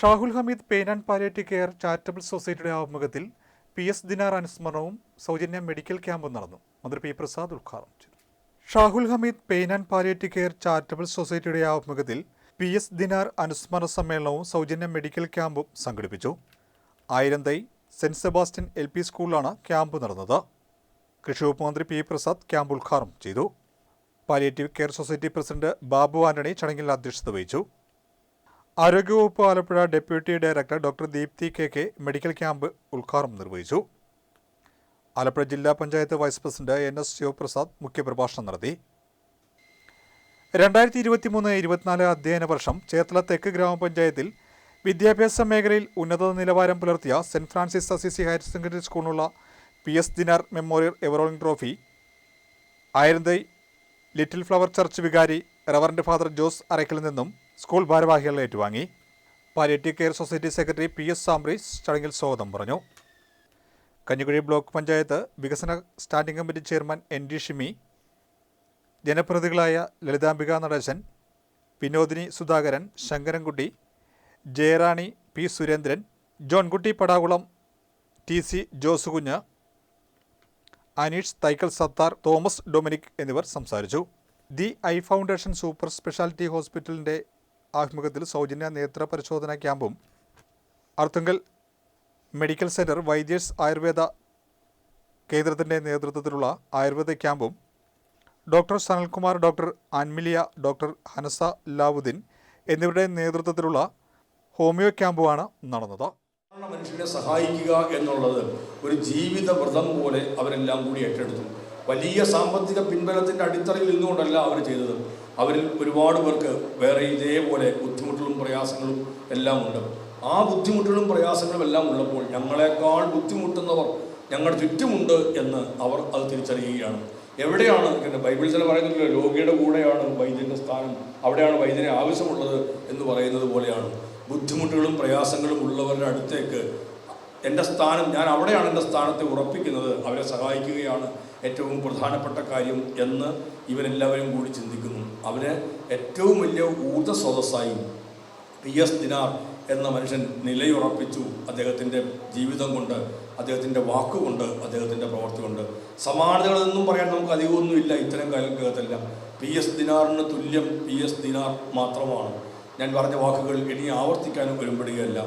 Shahul Hameed pain and palliative care charitable സൊസൈറ്റിയുടെ ആഭിമുഖ്യത്തിൽ P S ദിനാർ അനുസ്മരണവും സൗജന്യ മെഡിക്കൽ ക്യാമ്പും നടന്നു. മന്ത്രി പി പ്രസാദ് ഉദ്ഘാടനം ചെയ്തു. Shahul Hameed pain and palliative care charitable സൊസൈറ്റിയുടെ ആഭിമുഖ്യത്തിൽ പി എസ് ദിനാർ അനുസ്മരണ സമ്മേളനവും സൗജന്യ മെഡിക്കൽ ക്യാമ്പും സംഘടിപ്പിച്ചു. Ayiranthai saint Sebastian L P സ്കൂളിലാണ് ക്യാമ്പ് നടന്നത്. കൃഷിവകുപ്പ് മന്ത്രി പി പ്രസാദ് ക്യാമ്പ് ഉദ്ഘാടനം ചെയ്തു. Palliative care society president Babu Antony ചടങ്ങിൽ അധ്യക്ഷത വഹിച്ചു. ആരോഗ്യവകുപ്പ് Alappuzha deputy director doctor Deepthi K K medical camp ഉദ്ഘാടനം നിർവഹിച്ചു. ആലപ്പുഴ ജില്ലാ panchayat vice president N S Sivaprasad മുഖ്യപ്രഭാഷണം നടത്തി. രണ്ടായിരത്തി ഇരുപത്തിമൂന്ന് ഇരുപത്തിനാല് അധ്യയന വർഷം ചേർത്തല തെക്ക് ഗ്രാമപഞ്ചായത്തിൽ വിദ്യാഭ്യാസ മേഖലയിൽ ഉന്നത നിലവാരം പുലർത്തിയ saint Francis Assisi higher secondary സ്കൂളിനുള്ള P S Dinar memorial ever rolling trophy. Ayiranthai little flower church വികാരി റവറന്റ് ഫാദർ ജോസ് അറയ്ക്കലിൽ നിന്നും സ്കൂൾ ഭാരവാഹികൾ ഏറ്റുവാങ്ങി. Palliative care society secretary P S Sambrees ചടങ്ങിൽ സ്വാഗതം പറഞ്ഞു. കഞ്ഞിക്കുഴി ബ്ലോക്ക് പഞ്ചായത്ത് വികസന standing committee chairman N D Shimi ജനപ്രതിനിധികളായ Lalithambika Natesan Vinodini Sudhakaran Sankarankutty Jayarani P Surendran Johnkutty Padakulam T C Josekunju Aneesh Thaikkal Sathar Thomas Dominic എന്നിവർ സംസാരിച്ചു. The eye foundation super speciality ഹോസ്പിറ്റലിന്റെ ആഭിമുഖ്യത്തിൽ സൗജന്യ നേത്ര പരിശോധനാ ക്യാമ്പും. അർത്തുങ്കൽ മെഡിക്കൽ സെന്റർ വൈദ്യേഴ്സ് ആയുർവേദ കേന്ദ്രത്തിന്റെ നേതൃത്വത്തിലുള്ള ആയുർവേദ ക്യാമ്പും. Doctor Sanalkumar doctor Anmilia doctor Hanasa Lavuddin എന്നിവരുടെ നേതൃത്വത്തിലുള്ള ഹോമിയോ ക്യാമ്പുമാണ് നടന്നത്. മനുഷ്യനെ സഹായിക്കുക എന്നുള്ളത് ഒരു ജീവിത വ്രതം പോലെ അവരെല്ലാം കൂടി ഏറ്റെടുത്തു. വലിയ സാമ്പത്തിക പിൻബലത്തിന്റെ അടിത്തറയിൽ നിന്നുകൊണ്ടല്ല അവർ ചെയ്തത്. അവരിൽ ഒരുപാട് പേർക്ക് വേറെ ഇതേപോലെ ബുദ്ധിമുട്ടുകളും പ്രയാസങ്ങളും എല്ലാം ഉണ്ട്. ആ ബുദ്ധിമുട്ടുകളും പ്രയാസങ്ങളും എല്ലാം ഉള്ളപ്പോൾ ഞങ്ങളെക്കാൾ ബുദ്ധിമുട്ടുന്നവർ ഞങ്ങളുടെ ചുറ്റുമുണ്ട് എന്ന് അവർ അത് തിരിച്ചറിയുകയാണ്. എവിടെയാണ് പിന്നെ ബൈബിൾ ചില പറയുന്നില്ല രോഗിയുടെ കൂടെയാണ് വൈദ്യന്റെ സ്ഥാനം അവിടെയാണ് വൈദ്യനെ ആവശ്യമുള്ളത് എന്ന് പറയുന്നത് പോലെയാണ്. ബുദ്ധിമുട്ടുകളും പ്രയാസങ്ങളും ഉള്ളവരുടെ അടുത്തേക്ക് എന്റെ സ്ഥാനം ഞാൻ അവിടെയാണ് എന്റെ സ്ഥാനത്തെ ഉറപ്പിക്കുന്നത് അവരെ സഹായിക്കുകയാണ് ഏറ്റവും പ്രധാനപ്പെട്ട കാര്യം എന്ന് ഇവരെല്ലാവരും കൂടി ചിന്തിക്കുന്നു. അവന് ഏറ്റവും വലിയ ഊർജ സ്രോതസ്സായി പി എസ് ദിനാർ എന്ന മനുഷ്യൻ നിലയുറപ്പിച്ചു അദ്ദേഹത്തിന്റെ ജീവിതം കൊണ്ട് അദ്ദേഹത്തിന്റെ വാക്കുകൊണ്ട് അദ്ദേഹത്തിന്റെ പ്രവൃത്തി കൊണ്ട്. സമാനതകളെന്നും പറയാൻ നമുക്ക് അധികമൊന്നുമില്ല ഇത്തരം കാലഘട്ടത്തെല്ലാം പി എസ് ദിനാറിന് തുല്യം പി എസ് ദിനാർ മാത്രമാണ്. ഞാൻ പറഞ്ഞ വാക്കുകൾ ഇനി ആവർത്തിക്കാനും വരുമ്പോഴുകയല്ല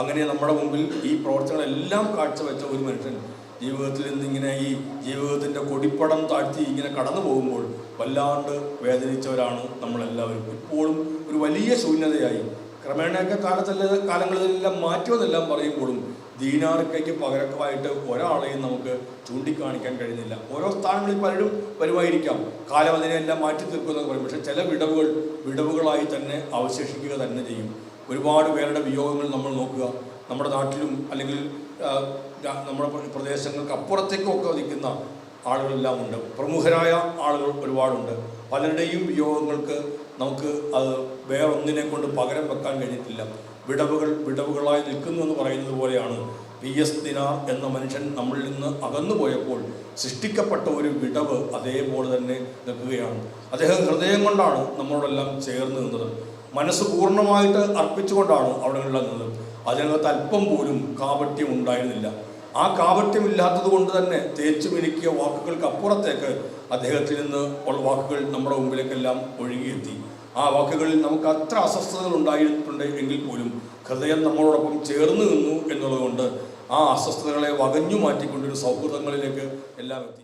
അങ്ങനെ നമ്മുടെ മുമ്പിൽ ഈ പ്രവർത്തനങ്ങളെല്ലാം കാഴ്ചവെച്ച ഒരു മനുഷ്യൻ ജീവിതത്തിൽ നിന്ന് ഇങ്ങനെ ഈ ജീവിതത്തിന്റെ കൊടിപ്പടം താഴ്ത്തി ഇങ്ങനെ കടന്നു പോകുമ്പോൾ വല്ലാണ്ട് വേദനിച്ചവരാണ് നമ്മളെല്ലാവരും. ഇപ്പോഴും ഒരു വലിയ ശൂന്യതയായി. ക്രമേണയൊക്കെ കാലത്തല്ല കാലങ്ങളിലെല്ലാം മാറ്റുമെന്നെല്ലാം പറയുമ്പോഴും ദീനാർക്കയ്ക്ക് പകരമായിട്ട് ഒരാളെയും നമുക്ക് ചൂണ്ടിക്കാണിക്കാൻ കഴിയുന്നില്ല. ഓരോ സ്ഥാനങ്ങളിൽ പലരും വരുമായിരിക്കാം. കാലം അതിനെല്ലാം മാറ്റി തീർക്കുമെന്നൊക്കെ പറയും. പക്ഷേ ചില വിടവുകൾ വിടവുകളായി തന്നെ അവശേഷിക്കുക തന്നെ ചെയ്യും. ഒരുപാട് പേരുടെ വിയോഗങ്ങൾ നമ്മൾ നോക്കുക. നമ്മുടെ നാട്ടിലും അല്ലെങ്കിൽ നമ്മുടെ പ്രദേശങ്ങൾക്ക് അപ്പുറത്തേക്കൊക്കെ നിൽക്കുന്ന ആളുകളെല്ലാം ഉണ്ട്. പ്രമുഖരായ ആളുകൾ ഒരുപാടുണ്ട്. പലരുടെയും യോഗങ്ങൾക്ക് നമുക്ക് അത് വേറൊന്നിനെ കൊണ്ട് പകരം വെക്കാൻ കഴിഞ്ഞിട്ടില്ല. വിടവുകൾ വിടവുകളായി നിൽക്കുന്നു എന്ന് പറയുന്നത് പോലെയാണ്. പി എസ് ദിനാർ എന്ന മനുഷ്യൻ നമ്മളിൽ നിന്ന് അകന്നു പോയപ്പോൾ സൃഷ്ടിക്കപ്പെട്ട ഒരു വിടവ് അതേപോലെ തന്നെ നിൽക്കുകയാണ്. അദ്ദേഹം ഹൃദയം കൊണ്ടാണ് നമ്മളോടെല്ലാം ചേർന്ന് നിന്നത്. മനസ്സ് പൂർണമായിട്ട് അർപ്പിച്ചുകൊണ്ടാണ് അവിടെ ഉള്ളത്. അതിനകത്ത് അല്പം പോലും കാപട്യം ഉണ്ടായിരുന്നില്ല. ആ കാപട്യമില്ലാത്തത് കൊണ്ട് തന്നെ തേച്ചു മിനുക്കിയ വാക്കുകൾക്ക് അപ്പുറത്തേക്ക് അദ്ദേഹത്തിൽ നിന്ന് ഉള്ള വാക്കുകൾ നമ്മുടെ മുമ്പിലേക്കെല്ലാം ഒഴുകിയെത്തി. ആ വാക്കുകളിൽ നമുക്ക് അത്ര അസ്വസ്ഥതകൾ ഉണ്ടായിട്ടുണ്ട് എങ്കിൽ പോലും ഹൃദയം നമ്മളോടൊപ്പം ചേർന്ന് നിന്നു എന്നുള്ളതുകൊണ്ട് ആ അസ്വസ്ഥതകളെ വകഞ്ഞു മാറ്റിക്കൊണ്ടൊരു സൗഹൃദങ്ങളിലേക്ക് എല്ലാം എത്തി.